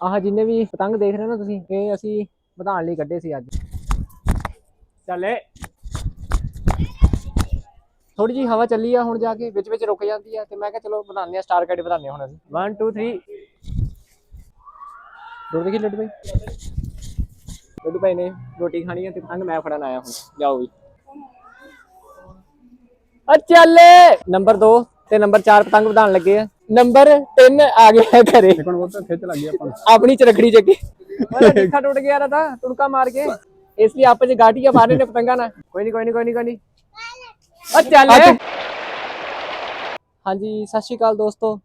ਆਹ ਜਿੰਨੇ ਵੀ ਪਤੰਗ ਦੇਖ ਰਹੇ ਹੋ ਨਾ ਤੁਸੀਂ, ਇਹ ਅਸੀਂ ਵਧਾਉਣ ਲਈ ਕੱਢੇ ਸੀ ਅੱਜ। ਚੱਲੇ ਥੋੜੀ ਜੀ ਹਵਾ ਚੱਲੀ ਆ ਹੁਣ ਜਾ ਕੇ, ਵਿੱਚ ਵਿੱਚ ਰੁਕ ਜਾਂਦੀ ਆ, ਤੇ ਮੈਂ ਕਿਹਾ ਚਲੋ ਬਣਾਉਂਦੇ ਆ ਸਟਾਰ ਕਾਈਟ ਬਣਾਉਂਦੇ ਹੁਣ ਅਸੀਂ। 1 2 3 ਦੌੜ ਦੇਖੀ ਲੱਡੂ ਭਾਈ। ਲੱਡੂ ਭਾਈ ਨੇ ਰੋਟੀ ਖਾਣੀ ਆ ਤੇ ਪਤੰਗ ਮੈਂ ਫੜਨ ਆਇਆ ਹੁਣ, ਜਾਓ ਵੀ। ਆ ਚੱਲੇ ਨੰਬਰ 2 ਤੇ ਨੰਬਰ 4 ਪਤੰਗ ਵਧਾਉਣ ਲੱਗੇ ਆ। ਨੰਬਰ 3 ਆ ਗਿਆ ਘਰੇ। ਦੇਖਣ ਉਹ ਤਾਂ ਖਿੱਚ ਲੱਗੀ ਆਪਾਂ ਨੂੰ। ਆਪਣੀ ਚਰਖੜੀ ਚੱਕੀ ਟਿੱਕਾ ਟੁੱਟ ਗਿਆ ਰਹਾ ਤਾਂ ਤੁੜਕਾ ਮਾਰ ਕੇ। ਇਸ ਲਈ ਆਪੇ ਚ ਗਾਟੀਆਂ ਮਾਰਨੇ ਨੇ ਪਤੰਗਾਂ ਨਾਲ। ਕੋਈ ਨਹੀਂ ਕੋਈ ਨਹੀਂ ਕੋਈ ਨਹੀਂ ਕੋਈ ਨਹੀਂ ਆ ਚੱਲ ਹਾਂਜੀ ਸਤਿ ਸ਼੍ਰੀ ਅਕਾਲ ਦੋਸਤੋ।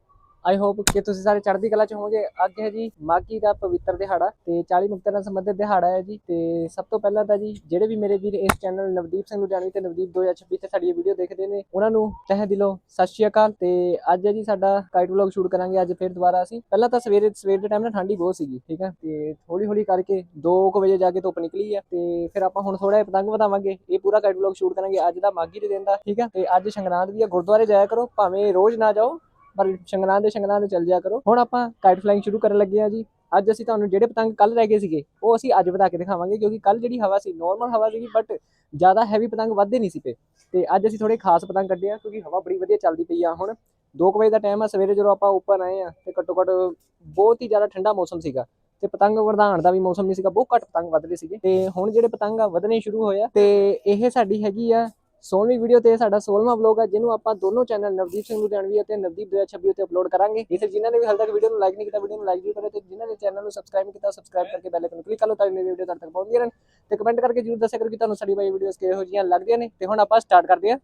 ਆਈ ਹੋਪ ਕਿ ਤੁਸੀਂ ਸਾਰੇ ਚੜ੍ਹਦੀ ਕਲਾ ਚ ਹੋਵੋਗੇ। ਅੱਗੇ ਹੈ ਜੀ ਮਾਗੀ ਦਾ ਪਵਿੱਤਰ ਦਿਹਾੜਾ ਤੇ 40 ਮੁਕਤਾਂ ਨਾਲ ਸੰਬੰਧਿਤ ਦਿਹਾੜਾ ਹੈ ਜੀ। ਤੇ ਸਭ ਤੋਂ ਪਹਿਲਾਂ ਤਾਂ ਜੀ, ਜਿਹੜੇ ਵੀ ਮੇਰੇ ਵੀਰ ਇਸ ਚੈਨਲ ਨਵਦੀਪ ਸਿੰਘ ਲੁਧਿਆਣੀ ਤੇ ਨਵਦੀਪ 2026 ਤੇ ਸਾਡੀ ਇਹ ਵੀਡੀਓ ਦੇਖਦੇ ਨੇ, ਉਹਨਾਂ ਨੂੰ ਤਹਿ ਦਿਲੋਂ ਸਤਿ ਸ਼੍ਰੀ ਅਕਾਲ। ਤੇ ਅੱਜ ਹੈ ਜੀ ਸਾਡਾ ਕਾਈਟ ਵਲੌਗ ਸ਼ੂਟ ਕਰਾਂਗੇ, ਅੱਜ ਫਿਰ ਦੁਬਾਰਾ ਅਸੀਂ। ਪਹਿਲਾਂ ਤਾਂ ਸਵੇਰੇ, ਸਵੇਰ ਦੇ ਟਾਈਮ ਨਾ ਠੰਡੀ ਬਹੁਤ ਸੀਗੀ, ਠੀਕ ਹੈ? ਤੇ ਹੌਲੀ ਹੌਲੀ ਕਰਕੇ 2 ਵਜੇ ਜਾ ਕੇ ਧੁੱਪ ਨਿਕਲੀ ਆ ਤੇ ਫਿਰ ਆਪਾਂ ਹੁਣ ਥੋੜਾ ਜਿਹਾ ਪਤੰਗ ਵਧਾਵਾਂਗੇ। ਇਹ ਪੂਰਾ ਕਾਈਟ ਵਲੌਗ ਸ਼ੂਟ ਕਰਾਂਗੇ, ਅੱਜ ਦਾ ਮਾਗੀ ਦੇ ਦਿਨ ਦਾ, ਠੀਕ ਹੈ? ਤੇ ਅੱਜ ਸ਼ੰਗਰਾਂਦ ਵੀ ਆ ਗੁਰਦੁਆਰੇ ਜਾਇਆ ਕਰੋ, ਭਾਵੇਂ ਰੋਜ਼ ਨਾ ਜਾਓ ਪਰ ਸ਼ੰਗਲਾਂ ਦੇ ਸ਼ੰਗਲਾਂ ਦੇ ਚੱਲ ਜਾਇਆ ਕਰੋ। ਹੁਣ ਆਪਾਂ ਕਾਈਟ ਫਲਾਈਂਗ ਸ਼ੁਰੂ ਕਰਨ ਲੱਗੇ ਆ ਜੀ। ਅੱਜ ਅਸੀਂ ਤੁਹਾਨੂੰ ਜਿਹੜੇ ਪਤੰਗ ਕੱਲ ਰਹਿ ਗਏ ਸੀਗੇ, ਉਹ ਅਸੀਂ ਅੱਜ ਵਧਾ ਕੇ ਦਿਖਾਵਾਂਗੇ, ਕਿਉਂਕਿ ਕੱਲ ਜਿਹੜੀ ਹਵਾ ਸੀ ਨਾਰਮਲ ਹਵਾ ਸੀਗੀ ਬਟ ਜ਼ਿਆਦਾ ਹੈਵੀ ਪਤੰਗ ਵੱਧਦੇ ਨਹੀਂ ਸੀ ਪਏ। ਤੇ ਅੱਜ ਅਸੀਂ ਥੋੜੇ ਖਾਸ ਪਤੰਗ ਕੱਢੇ ਆ ਕਿਉਂਕਿ ਹਵਾ ਬੜੀ ਵਧੀਆ ਚੱਲਦੀ ਪਈ ਆ ਹੁਣ। 2 ਵਜੇ ਦਾ ਟਾਈਮ ਆ, ਸਵੇਰੇ ਜਦੋਂ ਆਪਾਂ ਉੱਪਰ ਆਏ ਆ ਤੇ ਘੱਟੋ ਘੱਟ ਬਹੁਤ ਹੀ ਜ਼ਿਆਦਾ ਠੰਡਾ ਮੌਸਮ ਸੀਗਾ। ਤੇ ਪਤੰਗ ਵਧਾਉਣ ਦਾ ਵੀ ਮੌਸਮ ਨਹੀਂ ਸੀਗਾ, ਬਹੁਤ ਘੱਟ ਪਤੰਗ ਵੱਧਦੇ ਸੀਗੇ। ਤੇ ਹੁਣ ਜਿਹੜੇ ਪਤੰਗ ਆ, ਵਧਣੇ ਸ਼ੁਰੂ ਹੋਏ ਆ। ਤੇ ਇਹ ਸਾਡੀ ਹੈਗੀ ਆ ਸੋਲਵੀਂ ਵੀਡੀਓ ਤੇ ਸਾਡਾ 16ਵਾਂ ਵਲੌਗ ਹੈ ਜਿਹਨੂੰ ਆਪਾਂ ਦੋਨੋਂ ਚੈਨਲ ਨਵਦੀਪ ਸਿੰਘ ਲੁਧਿਆਣਵੀ ਅਤੇ ਨਵਦੀਪ 2026 ਉੱਤੇ ਅਪਲੋਡ ਕਰਾਂਗੇ। ਇਸ ਜਿਨ੍ਹਾਂ ਨੇ ਵੀ ਹਾਲੇ ਤੱਕ ਵੀਡੀਓ ਨੂੰ ਲਾਈਕ ਨਹੀਂ ਕੀਤਾ ਵੀਡੀਓ ਨੂੰ ਲਾਈਕ ਜ਼ਰੂਰ ਕਰੋ ਤੇ ਜਿਨ੍ਹਾਂ ਨੇ ਚੈਨਲ ਨੂੰ ਸਬਸਕ੍ਰਾਈਬ ਕੀਤਾ ਸਬਸਕ੍ਰਾਈਬ ਕਰਕੇ ਬੈਲ ਆਈਕਨ ਕਲਿੱਕ ਕਰ ਲਓ ਤਾਂ ਕਿ ਮੇਰੀ ਵੀਡੀਓ ਤੁਹਾਡੇ ਤੱਕ ਪਹੁੰਚਦੀ ਰਹਿਣ। ਤੇ ਕਮੈਂਟ ਕਰਕੇ ਜ਼ਰੂਰ ਦੱਸਿਆ ਕਰੋ ਕਿ ਤੁਹਾਨੂੰ ਸਾਡੀ ਬਾਈ ਵੀਡੀਓਜ਼ ਕਿਹੋ ਜਿਹੀਆਂ ਲੱਗਦੀਆਂ ਨੇ। ਤੇ ਹੁਣ ਆਪਾਂ ਸਟਾਰਟ ਕਰਦੇ ਹਾਂ।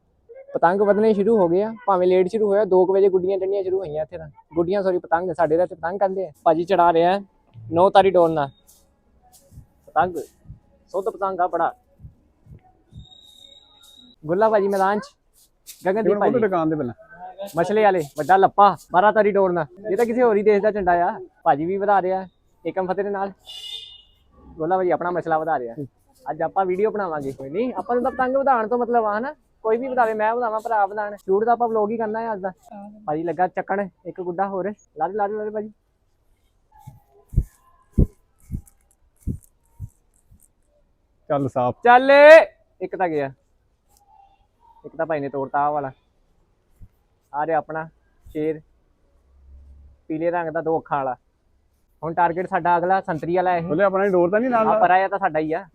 ਪਤੰਗ ਵਧਣੇ ਸ਼ੁਰੂ ਹੋ ਗਏ ਆ। ਭਾਵੇਂ ਲੇਟ ਸ਼ੁਰੂ ਹੋਇਆ 2 ਵਜੇ ਗੁੱਡੀਆਂ ਚੜਨੀਆਂ ਸ਼ੁਰੂ ਹੋਈਆਂ ਇੱਥੇ ਤਾਂ। ਗੁੱਡੀਆਂ ਸੌਰੀ ਪਤੰਗ, ਸਾਡੇ ਦਾ ਪਤੰਗ ਕਹਿੰਦੇ ਆ। ਭਾਜੀ ਚੜਾ ਰਿਹਾ, ਨੌ ਤਾਰੀ ਡੋਨ ਨਾਲ ਪਤੰਗ, ਸੁੱਧ ਪਤੰਗ ਆ ਬੜਾ। ਗੁੱਲਾ ਭਾਜੀ ਮੈਦਾਨ ਚ। ਗਗਨਦੀਪ ਭਾਜੀ। ਦੁਕਾਨ ਦੇ ਪਹਿਲਾਂ। ਮਛਲੇ ਵਾਲੇ ਵੱਡਾ ਲੱਪਾ 12 ਤਾਰੀ ਡੋਰਨਾ ਇਹ ਤਾਂ ਕਿਸੇ ਹੋਰ ਹੀ ਦੇਸ਼ ਦਾ ਝੰਡਾ ਆ। ਭਾਜੀ ਵੀ ਵਧਾ ਰਿਹਾ। ਏਕਮ ਫਤਿਹ ਦੇ ਨਾਲ। ਗੋਲਾ ਭਾਜੀ ਆਪਣਾ ਮਸਲਾ ਵਧਾ ਰਿਹਾ। ਅੱਜ ਆਪਾਂ ਵੀਡੀਓ ਬਣਾਵਾਂਗੇ। ਕੋਈ ਨਹੀਂ ਆਪਾਂ ਨੂੰ ਤਾਂ ਪਤੰਗ ਵਧਾਉਣ ਤੋਂ ਮਤਲਬ ਆ ਹਨਾ? ਕੋਈ ਵੀ ਵਧਾਵੇ ਮੈਂ ਵਧਾਵਾਂ ਭਰਾ ਵਧਾਣ ਸ਼ੂਟ ਤਾਂ ਆਪਾਂ ਵਲੌਗ ਹੀ ਕਰਨਾ ਹੈ ਅੱਜ ਦਾ। ਭਾਜੀ ਲੱਗਾ ਚੱਕਣ ਇੱਕ ਗੁੱਡਾ ਹੋਰ। ਲਾ ਦੇ ਲਾ ਦੇ ਲਾ ਦੇ ਭਾਜੀ। ਚੱਲ ਸਾਫ਼। ਚੱਲ ਇੱਕ ਤਾਂ ਗਿਆ। ਇੱਕ ਤਾਂ ਭਾਈ ਨੇ ਤੋੜਤਾ ਆਹ ਵਾਲਾ। ਆ ਰਿਹਾ ਆਪਣਾ ਸ਼ੇਰ। ਪੀਲੇ ਰੰਗ ਦਾ ਦੋ ਅੱਖਾਂ ਵਾਲਾ। ਹੁਣ ਟਾਰਗੇਟ ਸਾਡਾ ਅਗਲਾ ਸੰਤਰੀ ਵਾਲਾ ਇਹ। ਬੋਲੇ ਆਪਣਾ ਡੋਰ ਤਾਂ ਨਹੀਂ ਨਾਲ ਆ ਪਰ ਆਇਆ ਤਾਂ ਸਾਡਾ ਹੀ ਆ।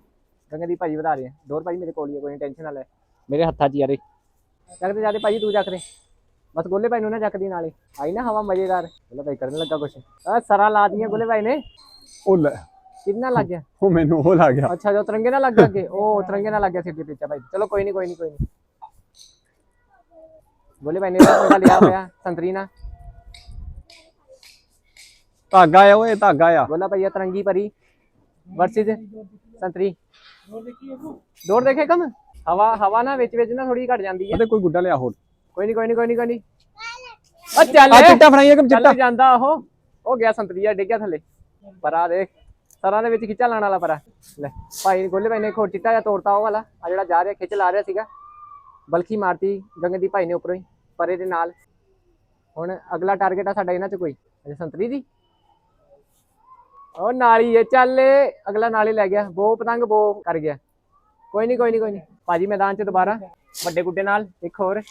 ਗੰਗਦੀਪ ਭਾਜੀ ਵਧਾ ਰਹੇ ਆ। ਡੋਰ ਭਾਜੀ ਮੇਰੇ ਕੋਲ ਹੀ ਆ ਕੋਈ ਟੈਨਸ਼ਨ ਨਾ ਲੈ ਮੇਰੇ ਹੱਥਾਂ 'ਚ ਯਾਰੇ ਚੱਕਦੇ ਜਾਂਦੇ ਭਾਜੀ ਤੂੰ ਚੱਕ ਦੇ। ਬਸ ਗੋਲੇ ਭਾਈ ਨੂੰ ਨਾ ਚੱਕਦੀ ਨਾਲੇ। ਆਈ ਨਾ ਹਵਾ ਮਜ਼ੇਦਾਰ। ਗੋਲੇ ਭਾਈ ਕਰਨ ਲੱਗਾ ਕੁਛ। ਆ ਸਰਾ ਲਾ ਦੀਆਂ ਗੋਲੇ ਭਾਈ ਨੇ। ਉਹ ਲੈ। ਕਿੰਨਾ ਲੱਗ ਗਿਆ? ਉਹ ਮੈਨੂੰ ਉਹ ਲੱਗ ਗਿਆ। ਅੱਛਾ ਜੋ ਤਿਰੰਗੇ ਨਾਲ ਲੱਗ ਗਿਆ ਅੱਗੇ। ਉਹ ਤਿਰੰਗੇ ਨਾਲ ਲੱਗ ਗਿਆ ਸਿੱਧੇ ਪਿੱਛੇ ਭਾਈ। ਚਲੋ ਕੋਈ ਨਹੀਂ ਕੋਈ ਨਹੀਂ ਕੋਈ ਨਹੀਂ ਗੋਲੇ ਭਾਈ ਨੇ ਪੰਗਾ ਲਿਆ ਹੋਇਆ ਸੰਤਰੀ ਨਾਲ। ਧਾਗਾ ਆ ਓਏ ਧਾਗਾ ਆ। ਗੋਲਾ ਭਈਆ ਤਿਰੰਗੀ ਭਰੀ। ਵਰਸਿਸ ਸੰਤਰੀ। ਦੌੜ ਦੇਖੇ ਕਮ ਹਵਾ ਹਵਾ ਨਾ ਵਿੱਚ ਵਿੱਚ ਨਾ ਥੋੜੀ ਘਟ ਜਾਂਦੀ ਹੈ। ਉਹਦੇ ਕੋਈ ਗੁੱਡਾ ਲਿਆ ਹੋਰ। ਕੋਈ ਨਹੀਂ ਕੋਈ ਨਹੀਂ ਕੋਈ ਨਹੀਂ ਕੋਈ ਨਹੀਂ ਆ ਚੱਲ। ਆ ਚਿੱਟਾ ਫੜਾਈ ਇੱਕ ਚਿੱਟਾ? ਚੱਲ ਜਾਂਦਾ ਉਹ। ਉਹ ਗਿਆ ਸੰਤਰੀਆ ਡਿੱਗਿਆ ਥੱਲੇ। ਪਰਾ ਦੇਖ। ਸਰਾਂ ਦੇ ਵਿੱਚ ਖਿੱਚਾ ਲਾਣ ਵਾਲਾ ਪਰਾ। ਲੈ ਭਾਈ ਗੋਲੇ ਭਾਈ ਨੇ ਚਿੱਟਾ ਜਿਹਾ ਤੋੜਤਾ ਉਹ ਵਾਲਾ। ਆ ਜਿਹੜਾ ਜਾ ਰਿਹਾ ਖਿੱਚ ਲਾ ਰਿਹਾ ਸੀਗਾ। ਬਲਕੀ ਮਾਰਤੀ ਗੰਗਦੀ ਭਾਈ ਨੇ ਉੱਪਰੋਂ ਹੀ। ਪਰੇ ਦੇ ਨਾਲ ਹੁਣ ਅਗਲਾ ਟਾਰਗੇਟ ਆ ਸਾਡਾ ਇਹਨਾਂ ਚ ਕੋਈ, ਅਜੇ ਸੰਤਰੀ ਦੀ। ਉਹ ਨਾਲੀ ਏ, ਚੱਲ ਅਗਲਾ ਨਾਲੀ ਲੈ ਗਿਆ। ਬੋ ਪਤੰਗ, ਬੋ ਕਰ ਗਿਆ। ਕੋਈ ਨਹੀਂ ਕੋਈ ਨਹੀਂ ਕੋਈ ਨਹੀਂ ਭਾਜੀ ਮੈਦਾਨ 'ਚ ਦੁਬਾਰਾ, ਵੱਡੇ ਗੁੱਡੇ ਨਾਲ, ਇੱਕ ਹੋਰ।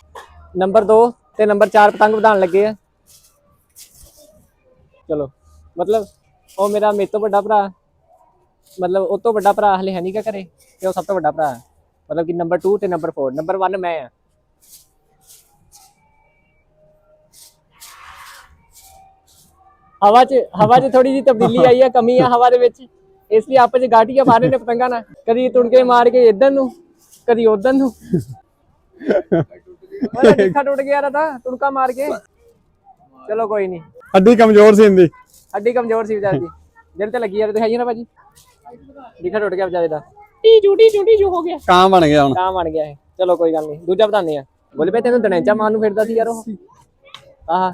ਨੰਬਰ 2 ਤੇ ਨੰਬਰ 4 ਪਤੰਗ ਵਧਾਉਣ ਲੱਗੇ ਆ। ਚਲੋ, ਮਤਲਬ ਉਹ ਮੇਰਾ ਮੇਰੇ ਤੋਂ ਵੱਡਾ ਭਰਾ। ਮਤਲਬ ਉਹ ਤੋਂ ਵੱਡਾ ਭਰਾ ਹਲੇ ਹੈ ਨਹੀਂ ਕਾ ਘਰੇ, ਤੇ ਉਹ ਸਭ ਤੋਂ ਵੱਡਾ ਭਰਾ। ਮਤਲਬ ਕਿ ਨੰਬਰ 2 ਤੇ ਨੰਬਰ 4 ਨੰਬਰ 1 ਮੈਂ ਆ। ਹਵਾ 'ਚ ਹਵਾ 'ਚ ਥੋੜੀ ਜਿਹੀ ਤਬਦੀਲੀ ਆਈ ਹੈ ਕਮੀ ਆ ਹਵਾ ਦੇ ਵਿੱਚ। ਇਸ ਲਈ ਆਪਸ 'ਚ ਗਾਟੀਆਂ ਮਾਰਨੇ ਨੇ ਪਤੰਗਾਂ ਨਾਲ। ਕਦੀ ਤੁਣਕੇ ਮਾਰ ਕੇ ਇੱਧਰ ਨੂੰ ਕਦੀ ਉਧਰ ਨੂੰ। ਟਿੱਕਾ ਟੁੱਟ ਗਿਆ ਰਹਾ ਤੁਣਕਾ ਮਾਰ ਕੇ। ਚਲੋ ਕੋਈ ਨਹੀਂ। ਅੱਡੀ ਕਮਜ਼ੋਰ ਸੀ ਇੰਦੀ ਹੱਡੀ ਕਮਜ਼ੋਰ ਸੀ ਵਿਚਾਰੀ ਦੀ। ਦਿਲ ਤੇ ਲੱਗੀ ਯਾਰ ਤੇ ਹੈ ਹੀ ਨਾ ਭਾਜੀ? ਟਿੱਕਾ ਟੁੱਟ ਗਿਆ ਵਿਚਾਰੇ ਦਾ। ਟੀ ਝੂਟੀ ਝੂਟੀ ਜੋ ਹੋ ਗਿਆ। ਕਾਂ ਬਣ ਗਿਆ ਹੁਣ। ਤਾਂ ਬਣ ਗਿਆ ਇਹ। ਚਲੋ ਕੋਈ ਗੱਲ ਨਹੀਂ। ਦੂਜਾ ਵਧਾਉਂਦੇ ਆ। ਬੋਲੇ ਪਏ ਤੈਨੂੰ ਦਣੈਂਚਾ ਮਾਰਨ ਨੂੰ ਫਿਰਦਾ ਸੀ ਯਾਰ ਉਹ। ਆਹ।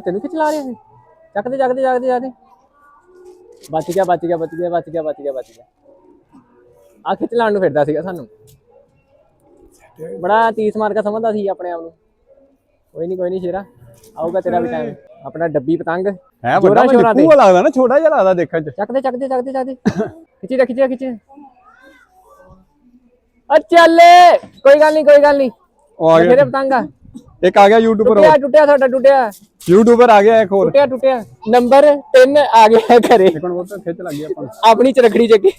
ਆ ਤੈਨੂੰ ਕਿੱਥੇ ਲਾ ਰਿਹਾ ਸੀ ਚੱਕਦੇ ਚੱਕਦੇ ਚੱਕਦੇ ਚੱਕਦੇ। ਬਚ ਗਿਆ ਬਚ ਗਿਆ ਬਚ ਗਿਆ ਬਚ ਗਿਆ ਬਚ ਗਿਆ ਬਚ ਗਿਆ। ਆ ਖਿੱਚ ਲਾਉਣ ਨੂੰ ਫਿਰਦਾ ਸੀਗਾ ਸਾਨੂੰ। ਬੜਾ ਤੀਸ ਮਾਰ ਕੇ ਸਮਝਦਾ ਸੀ ਆਪਣੇ ਆਪ ਨੂੰ। ਕੋਈ ਨਹੀਂ ਕੋਈ ਨਹੀਂ ਸ਼ੇਰਾ ਆਊਗਾ ਤੇਰਾ ਵੀ ਟਾਈਮ ਆਪਣਾ ਡੱਬੀ ਪਤੰਗ। ਹੈ ਵੱਡਾ ਸ਼ੋਰਾਂ ਤੇ। ਲੱਗਦਾ ਨਾ ਛੋਟਾ ਜਿਹਾ ਲੱਗਦਾ ਦੇਖਣ ਚ। ਚੱਕ ਦੇ ਚੱਕ ਦੇ ਚੱਕ ਦੇ ਚੱਕ ਦੇ ਖਿੱਚੀ ਜਾ ਖਿੱਚੀ ਜਾ। ਖਿੱਚੀ ਆ ਚੱਲ! ਕੋਈ ਗੱਲ ਨਹੀਂ ਕੋਈ ਗੱਲ ਨਹੀਂ ਉਹ ਆ ਤੇਰੇ ਗਿਆ ਪਤੰਗ ਆ। ਇੱਕ ਆ ਗਿਆ ਯੂਟਿਊਬਰ ਟੁੱਟਿਆ ਟੁੱਟਿਆ ਸਾਡਾ ਟੁੱਟਿਆ। ਯੂਟਿਊਬਰ ਆ ਗਿਆ ਇੱਕ ਹੋਰ। ਟੁੱਟਿਆ ਟੁੱਟਿਆ। ਨੰਬਰ 3 ਆ ਗਿਆ ਘਰੇ। ਇੱਕ ਹੁਣ ਬਹੁਤ ਖਿੱਚ ਲੱਗੀ ਆਪਾਂ। ਨੂੰ। ਆਪਣੀ ਚਰਖੜੀ ਚੱਕੀ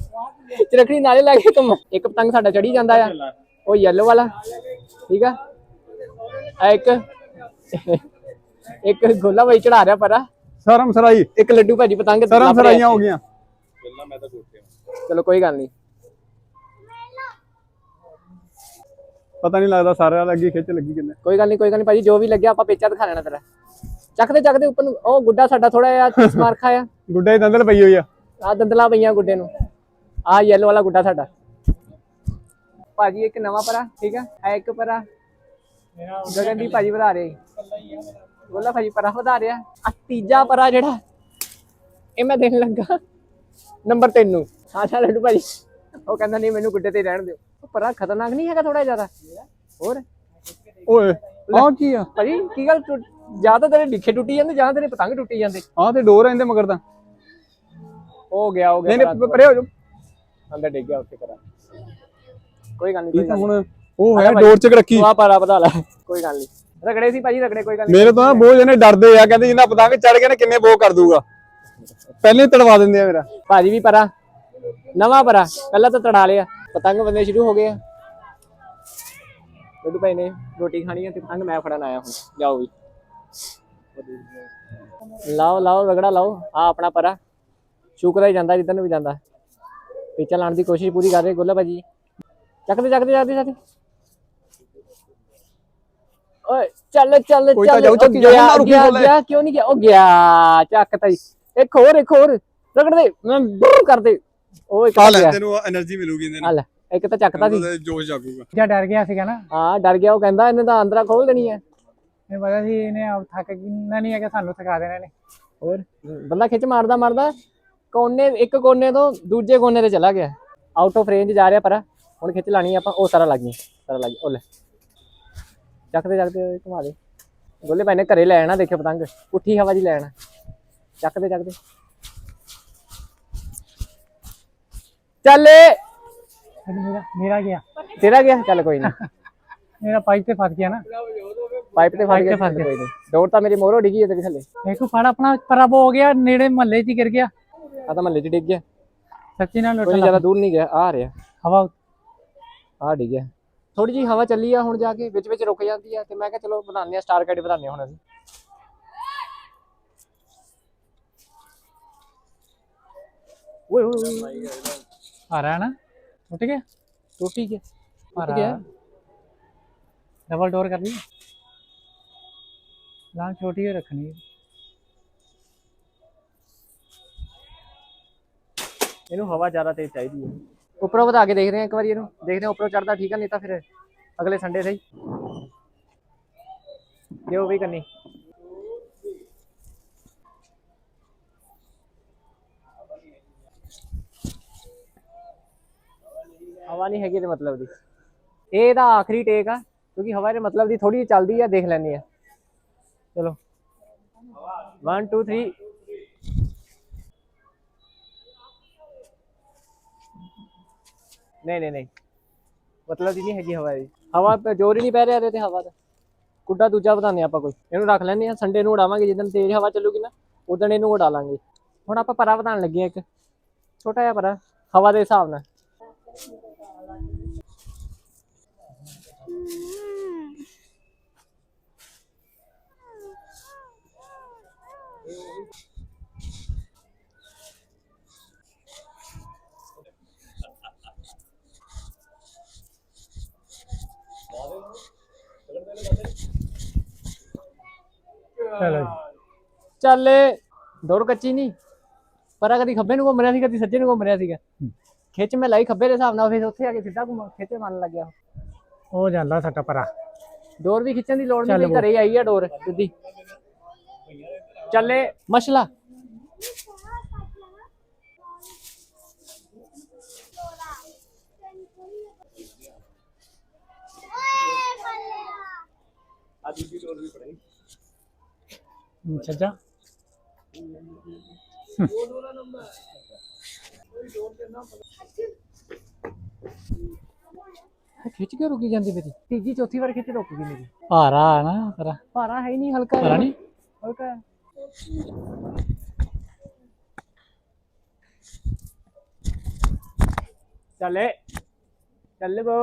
ਚਰਖੜੀ ਨਾਲੇ ਲਾ ਕੇ ਕੰਮ ਇੱਕ ਪਤੰਗ ਸਾਡਾ ਚੜੀ ਜਾਂਦਾ ਆ। ਉਹ ਯੈਲੋ ਵਾਲਾ। ਠੀਕ ਆ? ਆ ਇੱਕ। ਇੱਕ ਗੋਲਾ ਬਾਈ ਚੜਾ ਰਿਹਾ ਪਰਾ ਸ਼ਰਮ ਸਰਾਈ। ਇੱਕ ਲੱਡੂ ਭਾਜੀ ਪਤੰਗ ਸ਼ਰਮ ਲੱਭ ਰਿਹਾ। ਸਰਾਈਆਂ ਹੋ ਗਈਆਂ। ਚਲੋ ਕੋਈ ਗੱਲ ਨਹੀਂ ਪਤਾ ਨਹੀਂ ਲੱਗਦਾ ਸਾਰਿਆਂ ਲੱਗੀ ਖਿੱਚ ਲੱਗੀ ਕਿੰਨੇ। ਕੋਈ ਗੱਲ ਨਹੀਂ ਕੋਈ ਗੱਲ ਨਹੀਂ ਭਾਜੀ ਜੋ ਵੀ ਲੱਗਿਆ ਆਪਾਂ ਪੇਚਾ ਦਿਖਾ ਲੈਣਾ ਤੇਰਾ। ਚੱਕਦੇ ਚੱਕਦੇ ਉੱਪਰ ਨੂੰ ਉਹ ਗੁੱਡਾ ਸਾਡਾ ਥੋੜਾ ਜਿਹਾ ਸਮਾਰਖਾ ਆ। ਗੁੱਡੇ ਦੀ ਦੰਦਲ ਪਈ ਹੋਈ ਆ। ਆ ਦੰਦਲਾਂ ਪਈਆਂ ਗੁੱਡੇ ਨੂੰ। ਆ ਯੈਲੋ ਵਾਲਾ ਗੁੱਡਾ ਸਾਡਾ। ਭਾਜੀ ਇੱਕ ਨਵਾਂ ਪਰਾ ਠੀਕ ਆ? ਆ ਇੱਕ ਪਰਾ ਗਗਨਦੀਪ ਭਾਜੀ ਵਧਾ ਰਹੇ ਗੋਲਾ ਭਾਜੀ ਪਰਾ ਵਧਾ ਰਿਹਾ। ਆ ਤੀਜਾ ਪਰਾ ਜਿਹੜਾ ਇਹ ਮੈਂ ਦੇਣ ਲੱਗਾ। ਨੰਬਰ 3 ਨੂੰ। ਆ ਚਾ ਲੱਡੂ ਭਾਜੀ। ਉਹ ਕਹਿੰਦਾ ਨਹੀਂ ਮੈਨੂੰ ਗੁੱਡੇ ਤੇ ਰਹਿਣ ਦਿਓ। ਪਰਾ ਖਤਰਨਾਕ ਨਹੀਂ ਹੈਗਾ ਥੋੜਾ ਜ਼ਿਆਦਾ। ਹੋਰ? ਓਏ ਆ ਕੀ ਆ? ਭਾਜੀ ਕੀ ਗੱਲ ਟੁੱਟ- ਜਾਂ ਤਾਂ ਤੇਰੇ ਡਿੱਖੇ ਟੁੱਟੀ ਜਾਂਦੇ ਜਾਂ ਤੇਰੇ ਪਤੰਗ ਟੁੱਟੀ ਜਾਂਦੇ। ਆ ਤੇ ਡੋਰ ਆ ਇਹਦੇ ਮਗਰ ਤਾਂ। ਹੋ ਗਿਆ ਹੋ ਗਿਆ ਨਹੀਂ ਨਹੀਂ ਪਰੇ ਹੋ ਜਾ ਅੰਦਰ ਡਿੱਗ ਗਿਆ ਉੱਥੇ ਕਰਾ। ਕੋਈ ਗੱਲ ਨਹੀਂ ਇਹ ਕੋਈ ਤਾਂ ਗੱਲ ਹੁਣ ਉਹ ਹੈ ਡੋਰ ਚ ਰੱਖੀ। ਆ ਪਾਰਾ ਵਧਾ ਲੈ। ਕੋਈ ਗੱਲ ਨਹੀਂ। ਰਗੜੇ ਸੀ ਭਾਜੀ ਰਗੜੇ ਕੋਈ ਗੱਲ ਨਹੀਂ। ਮੇਰੇ ਤੋਂ ਨਾ ਬੋਝ ਇਹਨੇ ਡਰਦੇ ਆ ਕਹਿੰਦੇ ਜਿੰਨਾ ਪਤੰਗ ਚੜ ਗਿਆ ਨੇ ਕਿੰਨੇ ਬੋ ਕਰ ਦੂਗਾ। ਪਹਿਲੇ ਹੀ ਤੜਵਾ ਦਿੰਦੇ ਆ ਮੇਰਾ। ਭਾਜੀ ਵੀ ਪਰਾ ਨਵਾਂ ਪਰਾ ਪਹਿਲਾਂ ਤਾਂ ਤੜਾ ਲਿਆ। ਪਤੰਗ ਬੰਦੇ ਸ਼ੁਰੂ ਹੋ ਗਏ ਆ। ਲੱਡੂ ਭਾਈ ਨੇ ਰੋਟੀ ਖਾਣੀ ਹੈ ਤੇ ਪਤੰਗ ਮੈਂ ਫੜਨ ਆਇਆ ਹੁਣ। ਜਾਓ ਵੀ। ਲਾਓ ਲਾਓ ਰਗੜਾ ਲਾਓ। ਆ ਆਪਣਾ ਪਰਾ। ਸ਼ੁਕਰ ਹੀ ਜਾਂਦਾ ਜਿੱਦਨ ਵੀ ਜਾਂਦਾ। ਪਿੱਛੇ ਲਾਣ ਦੀ ਕੋਸ਼ਿਸ਼ ਪੂਰੀ ਕਰ ਰਹੇ ਗੋਲਾ ਭਾਜੀ। ਚੱਕਦੇ ਚੱਕਦੇ ਚੱਕਦੇ ਚੱਕਦੇ। ਓਏ ਚੱਲ ਚੱਲ ਚੱਲ। ਗਿਆ, ਗਿਆ, ਕਿਉਂ ਨਹੀਂ ਗਿਆ? ਉਹ ਗਿਆ ਚੱਕ ਤਾ ਜੀ। ਇੱਕ ਹੋਰ ਇੱਕ ਹੋਰ। ਰਗੜ ਦੇ ਮੈਂ ਕਰ ਦੇ ਉਹ ਇੱਕ ਆ ਤੈਨੂੰ એનર્ਜੀ ਮਿਲੂਗੀ ਇਹਦੇ ਨਾਲ। ਇੱਕ ਤਾਂ ਚੱਕਦਾ ਸੀ। ਜੋਸ਼ ਜਾਗੂਗਾ। ਜਾਂ ਡਰ ਗਿਆ ਸੀਗਾ ਨਾ। ਹਾਂ ਡਰ ਗਿਆ ਉਹ ਕਹਿੰਦਾ ਇਹਨੇ ਤਾਂ ਅੰਦਰਾ ਖੋਲ ਦੇਣੀ ਹੈ। ਇਹ ਪਤਾ ਸੀ ਇਹਨੇ ਆਪ ਥੱਕ ਕਿੰਨਾ ਨਹੀਂ ਹੈ ਕਿ ਸਾਨੂੰ ਥਕਾ ਦੇਣਾ ਇਹਨੇ। ਹੋਰ ਬੰਦਾ ਖਿੱਚ ਮਾਰਦਾ ਮਾਰਦਾ। ਕੋਨੇ ਇੱਕ ਕੋਨੇ ਤੋਂ ਦੂਜੇ ਕੋਨੇ ਤੇ ਚਲਾ ਗਿਆ। ਆਊਟ ਆਫ ਰੇਂਜ ਜਾ ਰਿਹਾ ਪਰ। ਹੁਣ ਖਿੱਚ ਲਾਣੀ ਆਪਾਂ ਉਹ ਸਾਰਾ ਲੱਗ ਗਈ ਸਾਰਾ ਲੱਗ ਗਈ ਓਲੇ ਚੱਕਦੇ ਚੱਕਦੇ ਘੁਮਾ ਦੇ। ਗੋਲੇ ਪੈਨੇ ਘਰੇ ਲੈ ਆਣਾ ਦੇਖੇ ਪਤੰਗ। ਉੱਠੀ ਹਵਾ ਜੀ ਲੈਣਾ ਚੱਕਦੇ ਚੱਕਦੇ। ਚੱਲ ਮੇਰਾ ਮੇਰਾ ਗਿਆ। ਤੇਰਾ ਗਿਆ? ਚੱਲ ਕੋਈ ਨਹੀਂ ਮੇਰਾ ਪਾਈਪ ਤੇ ਫਸ ਗਿਆ ਨਾ। ਪਾਈਪ ਤੇ ਗਿਆ ਫਸ ਗਿਆ। ਕੋਈ ਨਹੀਂ ਡੋਰ ਤਾਂ ਮੇਰੀ ਮੋਰੋ ਡਿੱਗੀ ਹੈ ਤੇਰੇ ਥੱਲੇ। ਦੇਖੋ ਫੜ ਆਪਣਾ ਪਰਬ ਹੋ ਗਿਆ ਨੇੜੇ ਮਹੱਲੇ 'ਚ ਹੀ ਗਿਰ ਗਿਆ। ਆ ਤਾਂ ਮਹੱਲੇ 'ਚ ਡਿੱਗ ਗਿਆ। ਸੱਚੀ ਨਾਲ ਕੋਈ ਲੁੱਟ ਜ਼ਿਆਦਾ ਦੂਰ ਨਹੀਂ ਗਿਆ ਆ ਰਿਹਾ। ਹਵਾ ਆ ਡਿੱਗ ਗਿਆ। ਥੋੜੀ ਜੀ ਹਵਾ ਚੱਲੀ ਆ ਹੁਣ ਜਾ ਕੇ ਵਿੱਚ ਵਿੱਚ ਰੁਕ ਜਾਂਦੀ ਆ ਤੇ ਮੈਂ ਕਿਹਾ ਚਲੋ ਬਣਾਉਂਦੇ ਆ ਸਟਾਰ ਕਾਈਟ ਬਣਾਉਂਦੇ ਆ ਹੁਣ ਅਸੀਂ। ਓਏ ਓਏ ਓਏ। ਆ ਰਹਾ ਨਾ? ਟੁੱਟ ਗਿਆ? ਟੁੱਟੀ ਗਿਆ। ਆ ਟੁੱਟ ਗਿਆ। ਡਬਲ ਡੋਰ ਕਰਨੀ ਲਾਂ ਛੋਟੀ ਹੀ ਰੱਖਣੀ ਹੈ। ਇਹਨੂੰ ਹਵਾ ਜ਼ਿਆਦਾ ਤੇਜ਼ ਚਾਹੀਦੀ ਹੈ। ਉੱਪਰੋਂ ਵਧਾ ਕੇ ਦੇਖਦੇ ਆ ਇੱਕ ਵਾਰੀ ਇਹਨੂੰ। ਦੇਖਦੇ ਆ ਉੱਪਰੋਂ ਚੜਦਾ ਠੀਕ ਆ ਨਹੀਂ ਤਾਂ ਫਿਰ ਅਗਲੇ ਸੰਡੇ ਸਹੀ। ਦਿਓ ਵੀ ਕੰਨੀ ਹਵਾ ਨਹੀਂ ਹੈਗੀ ਤੇ ਮਤਲਬ ਦੀ। ਇਹ ਇਹਦਾ ਆਖਰੀ ਟੇਕ ਆ, ਕਿਉਂਕਿ ਹਵਾ ਦੇ ਮਤਲਬ ਦੀ ਥੋੜੀ ਚੱਲਦੀ ਆ, ਦੇਖ ਲੈਣੀ ਆ। ਚਲੋ। 1 2 3 ਨਹੀਂ ਨਹੀਂ ਨਹੀਂ। ਮਤਲਬ ਦੀ ਨਹੀਂ ਹੈਗੀ ਹਵਾ ਦੀ ਹਵਾ ਤੇ ਜ਼ੋਰ ਹੀ ਨਹੀਂ ਪੈ ਰਿਹਾ ਇਹਦੇ ਤੇ, ਹਵਾ ਦਾ ਕੁੱਡਾ ਦੂਜਾ ਵਧਾਉਂਦੇ ਆਪਾਂ ਕੋਈ। ਇਹਨੂੰ ਰੱਖ ਲੈਂਦੇ ਆ, ਸੰਡੇ ਨੂੰ ਉਡਾਵਾਂਗੇ, ਜਿੱਦਣ ਤੇਜ਼ ਹਵਾ ਚੱਲੂਗੀ ਨਾ ਉਦੋਂ ਇਹਨੂੰ ਉਡਾ ਲਾਂਗੇ। ਹੁਣ ਆਪਾਂ ਪਰਾ ਵਧਾਉਣ ਲੱਗੇ ਆ ਇੱਕ। ਛੋਟਾ ਜਿਹਾ ਪਰਾ, ਹਵਾ ਦੇ ਹਿਸਾਬ ਨਾਲ। ਚਲੋ ਚੱਲ ਦੌੜ ਕੱਚੀ ਨਹੀਂ ਪਰਾ ਕਦੀ ਖੱਬੇ ਨੂੰ ਘੁੰਮ ਰਿਹਾ ਸੀ ਕਦੀ ਸੱਜੇ ਨੂੰ ਘੁੰਮ ਰਿਹਾ ਸੀਗਾ। ਖਿੱਚ ਮੈਂ ਲਾਈ ਖੱਬੇ ਦੇ ਹਿਸਾਬ ਨਾਲ ਫਿਰ ਉੱਥੇ ਆ ਕੇ ਸਿੱਧਾ ਘੁੰਮ ਖਿੱਚੇ ਮੰਨ ਲੱਗਿਆ। ਉਹ ਜਾਂਦਾ ਸਾਡਾ ਪਰਾ। ਡੋਰ ਵੀ ਖਿੱਚਣ ਦੀ ਲੋੜ ਨਹੀਂ ਪਈ ਘਰੇ ਆਈ ਆ ਡੋਰ ਸਿੱਧੀ। ਚੱਲੇ ਮਸਲਾ। ਅੱਛਾ ਜਾ ਖਿੱਚ ਕੇ ਰੁਕੀ ਜਾਂਦੀ ਮੇਰੀ। ਤੀਜੀ ਚੌਥੀ ਵਾਰ ਖਿੱਚ ਰੁਕ ਗਈ ਮੇਰੀ। ਭਾਰਾ ਆ ਨਾ ਤੇਰਾ ਭਾਰਾ ਹੈ ਹੀ ਨਹੀਂ ਹਲਕਾ ਭਾਰਾ ਨਹੀਂ? ਹਲਕਾ। ਚੱਲੇ। ਚੱਲੇ ਬੋ।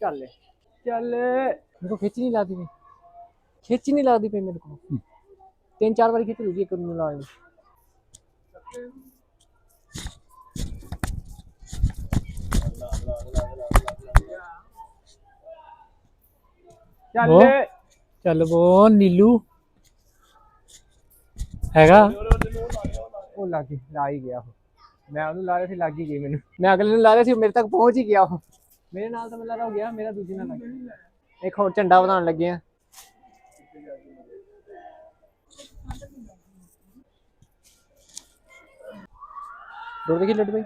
ਚੱਲੇ। ਚੱਲੇ। ਮੇਰੇ ਕੋ ਖਿੱਚ ਨਹੀਂ ਲੱਗਦੀ ਪਈ ਖਿੱਚ ਨਹੀਂ ਲੱਗਦੀ ਪਈ ਮੇਰੇ ਕੋ ਤਿੰਨ ਚਾਰ ਵਾਰੀ ਖਿੱਚ ਲੂਗੀ ਇੱਕ ਨੂੰ ਲਾਉਣ ਲਈ ਉਹ ਚੱਲ ਬੋ ਨੀਲੂ। ਹੈਗਾ? ਉਹ ਲੱਗ ਗਈ ਲਾ ਹੀ ਗਿਆ ਉਹ। ਮੈਂ ਉਹਨੂੰ ਲਾ ਰਿਹਾ ਸੀ ਲੱਗ ਹੀ ਗਈ ਮੈਨੂੰ। ਮੈਂ ਅਗਲੇ ਨੂੰ ਲਾ ਰਿਹਾ ਸੀ ਮੇਰੇ ਤੱਕ ਪਹੁੰਚ ਹੀ ਗਿਆ ਉਹ। ਮੇਰੇ ਨਾਲ ਤਾਂ ਲੱਗਦਾ ਹੋ ਗਿਆ ਮੇਰਾ ਦੂਜੀ ਨਾਲ ਲੱਗ ਗਿਆ। ਇੱਕ ਹੋਰ ਝੰਡਾ ਵਧਾਉਣ ਲੱਗੇ ਆ। ਦੌੜ ਦੇਖੀ ਲੱਡੂ ਭਾਈ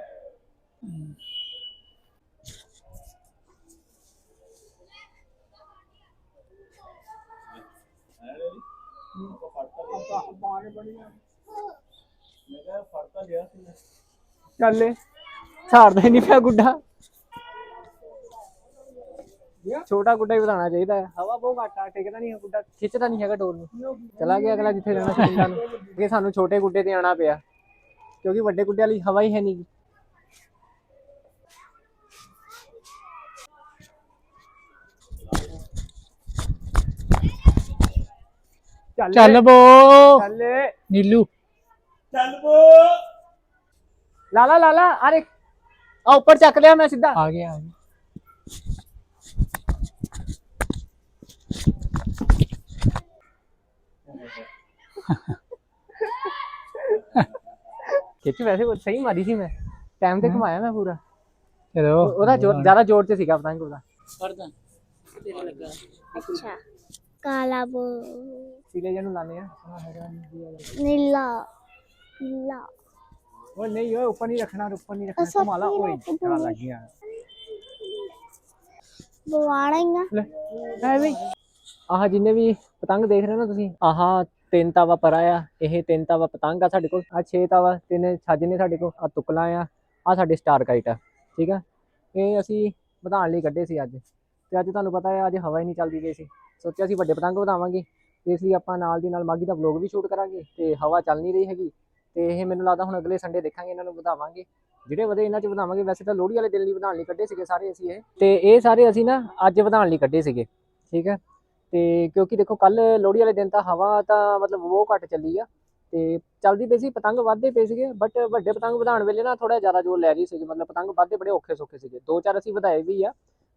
ਚੱਲੇ ਛਾੜਦਾ ਨਹੀਂ ਪਿਆ ਗੁੱਡਾ। ਛੋਟਾ ਗੁੱਡਾ ਹੀ ਵਧਾਉਣਾ ਚਾਹੀਦਾ ਹੈ। ਹਵਾ ਬਹੁਤ ਘੱਟ ਆ ਟਿਕਦਾ ਨਹੀਂ ਗੁੱਡਾ। ਖਿੱਚਦਾ ਨਹੀਂ ਹੈਗਾ ਡੋਰ ਨੂੰ। ਚਲਾ ਗਿਆ ਅਗਲਾ ਜਿੱਥੇ ਜਾਣਾ ਸੀ ਨੂੰ। ਕਿ ਸਾਨੂੰ ਛੋਟੇ ਗੁੱਡੇ ਤੇ ਆਣਾ ਪਿਆ। ਕਿਉਂਕਿ ਵੱਡੇ ਗੁੱਡੇ ਵਾਲੀ ਹਵਾ ਹੀ ਹੈ ਨਹੀਂ ਚੱਲ ਚੱਲ ਬੋ ਚੱਲੇ ਨੀਲੂ ਲਾਲਾ ਲਾਲਾ ਅਰੇ ਆ ਉੱਪਰ ਚੱਕ ਲਿਆ ਮੈਂ ਸਿੱਧਾ ਆ ਗਿਆ ਆ ਗਿਆ ਖਿੱਚ ਵੈਸੇ ਉਹ ਸਹੀ ਮਾਰੀ ਸੀ ਮੈਂ। ਟਾਈਮ ਤੇ ਘੁਮਾਇਆ ਮੈਂ ਪੂਰਾ। ਚਲੋ। ਉਹਦਾ ਜ਼ੋਰ ਜ਼ਿਆਦਾ ਜ਼ੋਰ ਤੇ ਸੀਗਾ ਪਤੰਗ ਉਹਦਾ ਅੱਛਾ। ਕਾਲਾ ਬੋ ਪੀਲੇ ਜਿਹੇ ਨੂੰ ਲਾਣੇ ਆ। ਨੀਲਾ। ਪੀਲਾ ਉਹ ਨਹੀਂ ਓਏ ਉੱਪਰ ਨਹੀਂ ਰੱਖਣਾ ਉੱਪਰ ਨਹੀਂ ਰੱਖਣਾ ਅਸਾਂ ਘੁਮਾ ਲਾ। ਓਏ ਚਲਾ ਲੱਗ ਗਿਆ। ਬਵਾੜੇਗਾ ਲੈ ਆਹ ਜਿੰਨੇ ਵੀ ਪਤੰਗ ਦੇਖ ਰਹੇ ਹੋ ਨਾ ਤੁਸੀਂ ਆਹ ਤਿੰਨ ਤਾਵਾ ਪਰਾ ਆ, ਇਹ ਤਿੰਨ ਤਾਵਾ ਪਤੰਗ ਆ ਸਾਡੇ ਕੋਲ ਆ ਛੇ ਤਾਵਾ, ਤਿੰਨ ਛੱਜ ਨੇ ਸਾਡੇ ਕੋਲ ਆ ਤੁਕਲਾ ਆ ਆ ਸਾਡੇ ਸਟਾਰ ਕਾਈਟ ਆ, ਠੀਕ ਆ? ਇਹ ਅਸੀਂ ਵਧਾਉਣ ਲਈ ਕੱਢੇ ਸੀ ਅੱਜ, ਤੇ ਅੱਜ ਤੁਹਾਨੂੰ ਪਤਾ ਹੈ ਅੱਜ ਹਵਾ ਹੀ ਨਹੀਂ ਚੱਲਦੀ ਪਈ ਸੀ, ਸੋਚਿਆ ਸੀ ਵੱਡੇ ਪਤੰਗ ਵਧਾਵਾਂਗੇ, ਇਸ ਲਈ ਆਪਾਂ ਨਾਲ ਦੀ ਨਾਲ ਮਾਗੀ ਦਾ ਵਲੌਗ ਵੀ ਸ਼ੂਟ ਕਰਾਂਗੇ, ਤੇ ਹਵਾ ਚੱਲ ਨਹੀਂ ਰਹੀ ਹੈਗੀ, ਤੇ ਇਹ ਮੈਨੂੰ ਲੱਗਦਾ ਹੁਣ ਅਗਲੇ ਸੰਡੇ ਦੇਖਾਂਗੇ ਇਹਨਾਂ ਨੂੰ ਵਧਾਵਾਂਗੇ, ਜਿਹੜੇ ਵਧੇ ਇਹਨਾਂ 'ਚ ਵਧਾਵਾਂਗੇ, ਵੈਸੇ ਤਾਂ ਲੋਹੜੀ ਵਾਲੇ ਦਿਨ ਲਈ ਵਧਾਉਣ ਲਈ ਕੱਢੇ ਸੀਗੇ ਸਾਰੇ ਅਸੀਂ ਇਹ, ਤੇ ਇਹ ਸਾਰੇ ਅਸੀਂ ਨਾ ਅੱਜ ਵਧਾਉਣ ਲਈ ਕੱਢੇ ਸੀਗੇ, ਠੀਕ ਹੈ ਤੇ ਕਿਉਂਕਿ ਦੇਖੋ ਕੱਲ ਲੋਹੜੀ ਵਾਲੇ ਦਿਨ ਤਾਂ ਹਵਾ ਤਾਂ ਮਤਲਬ ਉਹ ਘੱਟ ਚੱਲੀ ਆ ਤੇ ਚੱਲਦੀ ਪਈ ਸੀ, ਪਤੰਗ ਵੱਧਦੇ ਪਏ ਸੀਗੇ ਬਟ ਵੱਡੇ ਪਤੰਗ ਵਧਾਉਣ ਵੇਲੇ ਨਾ ਥੋੜਾ ਜ਼ਿਆਦਾ ਜ਼ੋਰ ਲੈ ਰਹੀ ਸੀਗੀ, ਮਤਲਬ ਪਤੰਗ ਵੱਧਦੇ ਬੜੇ ਔਖੇ ਸੌਖੇ ਸੀਗੇ, ਦੋ ਚਾਰ ਅਸੀਂ ਵਧਾਏ ਵੀ ਆ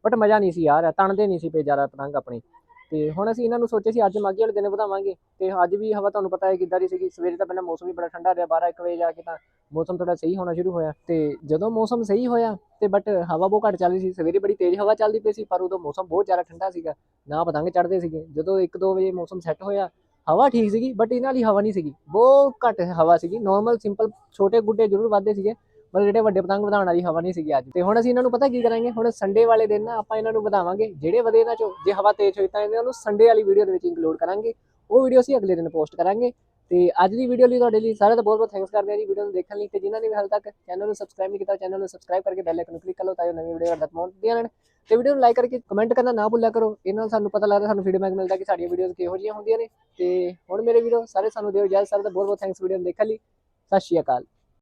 ਬਟ ਮਜ਼ਾ ਨਹੀਂ ਸੀ ਯਾਰ ਤਣਦੇ ਨਹੀਂ ਸੀ ਪਏ ਜ਼ਿਆਦਾ ਪਤੰਗ ਆਪਣੀ। ਤੇ ਹੁਣ ਅਸੀਂ ਇਹਨਾਂ ਨੂੰ ਸੋਚਿਆ ਸੀ ਅੱਜ ਮਾਗੀ ਵਾਲੇ ਦਿਨ ਵਧਾਵਾਂਗੇ ਤੇ ਅੱਜ ਵੀ ਹਵਾ ਤੁਹਾਨੂੰ ਪਤਾ ਹੈ ਕਿੱਦਾਂ ਦੀ ਸੀਗੀ। ਸਵੇਰੇ ਤਾਂ ਪਹਿਲਾਂ ਮੌਸਮ ਵੀ ਬੜਾ ਠੰਡਾ ਰਿਹਾ 12 1 ਵਜੇ ਜਾ ਕੇ ਤਾਂ ਮੌਸਮ ਥੋੜਾ ਸਹੀ ਹੋਣਾ ਸ਼ੁਰੂ ਹੋਇਆ ਤੇ ਜਦੋਂ ਮੌਸਮ ਸਹੀ ਹੋਇਆ ਤੇ ਬਟ ਹਵਾ ਬਹੁਤ ਘੱਟ ਚੱਲ ਰਹੀ ਸੀ। ਸਵੇਰੇ ਬੜੀ ਤੇਜ਼ ਹਵਾ ਚੱਲਦੀ ਪਈ ਸੀ, ਪਰ ਉਦੋਂ ਮੌਸਮ ਬਹੁਤ ਜ਼ਿਆਦਾ ਠੰਡਾ ਸੀਗਾ। ਨਾ ਪਤੰਗ ਚੜਦੇ ਸੀਗੇ। ਜਦੋਂ 1-2 ਵਜੇ ਮੌਸਮ ਸੈੱਟ ਹੋਇਆ, ਹਵਾ ਠੀਕ ਸੀਗੀ ਬਟ ਇਹਨਾਂ ਵਾਲੀ ਹਵਾ ਨਹੀਂ ਸੀਗੀ। ਬਹੁਤ ਘੱਟ ਹਵਾ ਸੀਗੀ। ਨਾਰਮਲ ਸਿੰਪਲ ਛੋਟੇ ਗੁੱਡੇ ਜ਼ਰੂਰ ਵੱਧਦੇ ਸੀਗੇ। ਮਤਲਬ ਜਿਹੜੇ ਵੱਡੇ ਪਤੰਗ ਵਧਾਉਣ ਵਾਲੀ ਹਵਾ ਨਹੀਂ ਸੀਗੀ ਅੱਜ। ਤੇ ਹੁਣ ਅਸੀਂ ਇਹਨਾਂ ਨੂੰ ਪਤਾ ਕੀ ਕਰਾਂਗੇ? ਹੁਣ ਸੰਡੇ ਵਾਲੇ ਦਿਨ ਨਾ ਆਪਾਂ ਇਹਨਾਂ ਨੂੰ ਵਧਾਵਾਂਗੇ। ਜਿਹੜੇ ਵਧੇ ਇਹਨਾਂ ਚੋਂ, ਜੇ ਹਵਾ ਤੇਜ਼ ਹੋਈ ਤਾਂ ਇਹਨਾਂ ਨੂੰ ਸੰਡੇ ਵਾਲੀ ਵੀਡੀਓ ਦੇ ਵਿੱਚ ਇਨਕਲੂਡ ਕਰਾਂਗੇ। ਉਹ ਵੀਡੀਓ ਅਸੀਂ ਅਗਲੇ ਦਿਨ ਪੋਸਟ ਕਰਾਂਗੇ। ਤੇ ਅੱਜ ਦੀ ਵੀਡੀਓ ਲਈ ਤੁਹਾਡੇ ਲਈ ਸਾਰਿਆਂ ਦਾ ਬਹੁਤ ਬਹੁਤ ਥੈਂਕਸ ਕਰਦੇ ਹਾਂ ਜੀ ਵੀਡੀਓ ਨੂੰ ਦੇਖਣ ਲਈ। ਤੇ ਜਿਨ੍ਹਾਂ ਨੇ ਵੀ ਹਾਲੇ ਤੱਕ ਚੈਨਲ ਨੂੰ ਸਬਸਕ੍ਰਾਈਬ ਨਹੀਂ ਕੀਤਾ ਚੈਨਲ ਨੂੰ ਸਬਸਕ੍ਰਾਈਬ ਕਰਕੇ ਬੈਲ ਆਈਕਨ ਨੂੰ ਕਲਿੱਕ ਕਰ ਲਓ ਤਾਂ ਜੋ ਨਵੀਂ ਵੀਡੀਓ ਤੁਹਾਡੇ ਤੱਕ ਪਹੁੰਚਦੀਆਂ ਰਹਿਣ। ਤੇ ਵੀਡੀਓ ਨੂੰ ਲਾਈਕ ਕਰਕੇ ਕਮੈਂਟ ਕਰਨਾ ਨਾ ਭੁੱਲਿਆ ਕਰੋ। ਇਹਨਾਂ ਨਾਲ ਸਾਨੂੰ ਪਤਾ ਲੱਗਦਾ, ਸਾਨੂੰ ਫੀਡਬੈਕ ਮਿਲਦਾ ਕਿ ਸਾਡੀਆਂ ਵੀਡੀਓਜ਼ ਕਿਹੋ ਜਿਹੀਆਂ ਹੁੰਦੀਆਂ ਨੇ। ਤੇ ਹੁਣ ਮੇਰੇ ਵੀਡੀਓ ਸਾਰੇ ਸਾਨੂੰ ਦਿਓ ਇਜਾਜ਼ਤ। ਸਾਰੇ ਦਾ ਬਹੁਤ ਬਹੁਤ ਥੈਂਕਸ ਵੀਡੀਓ ਨੂੰ ਦੇਖਣ ਲਈ। ਸਤਿ ਸ਼੍ਰੀ ਅਕਾਲ।